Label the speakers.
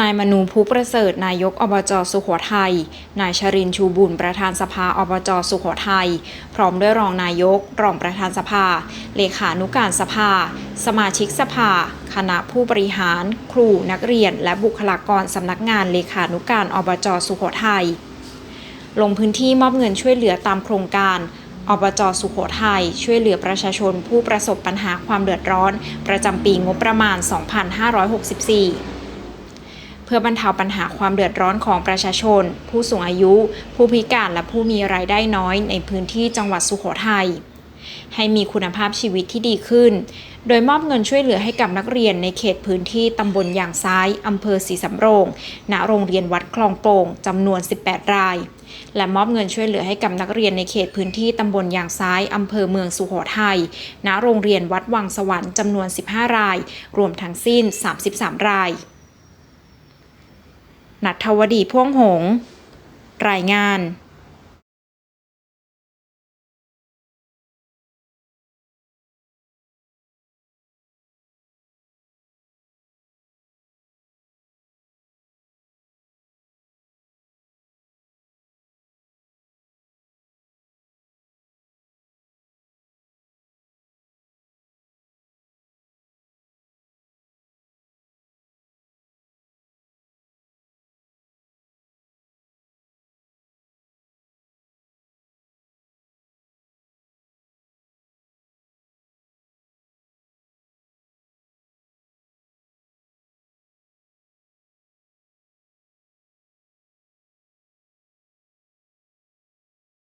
Speaker 1: นายมนูภูประเสริฐนายกอบจสุโขทัย นายชรินชูบุญประธานสภาอบจสุโขทัย พร้อมด้วยรองนายก รองประธานสภา เลขานุการสภา สมาชิกสภา คณะผู้บริหาร ครูนักเรียน และบุคลากรสำนักงานเลขานุการอบจสุโขทัย ลงพื้นที่มอบเงินช่วยเหลือตามโครงการอบจสุโขทัยช่วยเหลือประชาชนผู้ประสบปัญหาความเดือดร้อน ประจำปีงบประมาณ 2564 พื่อบรรเทาปัญหาความเดือดร้อนของประชาชน ผู้สูงอายุ ผู้พิการและผู้มีรายได้น้อยในพื้นที่จังหวัดสุโขทัยให้มีคุณภาพชีวิตที่ดีขึ้น โดยมอบเงินช่วยเหลือให้กับนักเรียนในเขตพื้นที่ตำบลยางซ้ายอำเภอศรีสำโรง ณ โรงเรียนวัดคลองโป่งจำนวน 18 ราย และมอบเงินช่วยเหลือให้กับนักเรียนในเขตพื้นที่ตำบลยางซ้ายอำเภอเมืองสุโขทัย ณ โรงเรียนวัดวังสวรรค์จำนวน 15 ราย รวมทั้งสิ้น 33 ราย นัทวดีพ่วงหง รายงาน